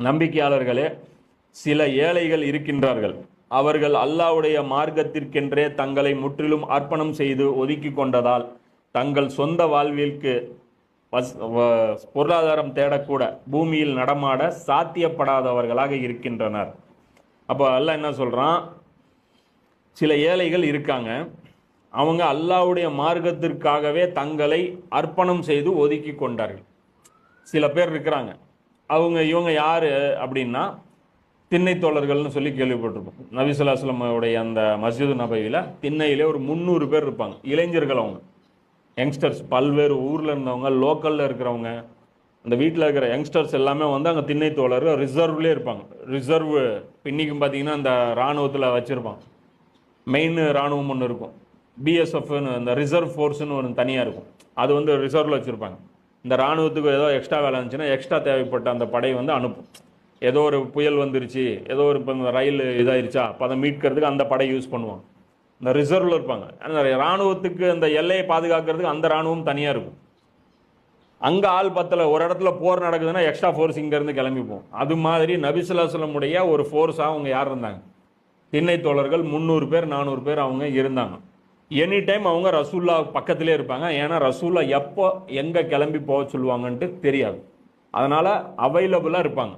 நம்பிக்கையாளர்களே சில ஏழைகள் இருக்கின்றார்கள். அவர்கள் அல்லாஹ்வுடைய மார்க்கத்திற்கென்றே தங்களை முற்றிலும் அர்ப்பணம் செய்து ஒதுக்கி கொண்டதால் தங்கள் சொந்த வாழ்விற்கு வஸ்- வ- பொருளாதாரம் தேடக்கூட பூமியில் நடமாட சாத்தியப்படாதவர்களாக இருக்கின்றனர். அப்போ அல்ல என்ன சொல்கிறான் சில ஏழைகள் இருக்காங்க. அவங்க அல்லாஹ்வுடைய மார்க்கத்திற்காகவே தங்களை அர்ப்பணம் செய்து ஒதுக்கி கொண்டார்கள். சில பேர் இருக்கிறாங்க. அவங்க இவங்க யார் அப்படின்னா திண்ணை தோழர்கள்னு சொல்லி கேள்விப்பட்டிருப்போம். நபிசுல்லாஸ்லமுடைய அந்த மஸ்ஜிது நபையில் திண்ணையிலே ஒரு முந்நூறு பேர் இருப்பாங்க. இளைஞர்கள் அவங்க. யங்ஸ்டர்ஸ் பல்வேறு ஊரில் இருந்தவங்க லோக்கலில் இருக்கிறவங்க. அந்த வீட்டில் இருக்கிற யங்ஸ்டர்ஸ் எல்லாமே வந்து அங்கே திண்ணை தோழர் ரிசர்வ்லேயே இருப்பாங்க. ரிசர்வ் இன்னைக்கும் பார்த்தீங்கன்னா அந்த இராணுவத்தில் வச்சுருப்பாங்க. மெயின் இராணுவம் ஒன்று இருக்கும். பிஎஸ்எஃப்னு அந்த ரிசர்வ் ஃபோர்ஸ்னு ஒன்று தனியாக இருக்கும். அது வந்து ரிசர்வில் வச்சுருப்பாங்க. இந்த இராணுவத்துக்கு ஏதோ எக்ஸ்ட்ரா வேலை இருந்துச்சுன்னா எக்ஸ்ட்ரா தேவைப்பட்ட அந்த படை வந்து அனுப்பும். ஏதோ ஒரு புயல் வந்துருச்சு ஏதோ ஒரு இப்போ இந்த ரயில் இதாயிருச்சா அப்போ அதை மீட்கிறதுக்கு அந்த படை யூஸ் பண்ணுவாங்க. இந்த ரிசர்வில் இருப்பாங்க. அந்த இராணுவத்துக்கு அந்த எல்லையை பாதுகாக்கிறதுக்கு அந்த இராணுவம் தனியாக இருக்கும். அங்கே ஆள் பத்தில் ஒரு இடத்துல போர் நடக்குதுன்னா எக்ஸ்ட்ரா ஃபோர்ஸ் இங்கேருந்து கிளம்பிப்போம். அது மாதிரி நபிசுல்லாஸ்லமுடைய ஒரு ஃபோர்ஸாக அவங்க யார் இருந்தாங்க? திண்ணை தோழர்கள் முந்நூறு பேர் நானூறு பேர் அவங்க இருந்தாங்க. எனி டைம் அவங்க ரசூல்லா பக்கத்திலே இருப்பாங்க. ஏன்னா ரசூல்லா எப்போ எங்கே கிளம்பி போக சொல்லுவாங்கன்ட்டு தெரியாது. அதனால் அவைலபிளாக இருப்பாங்க.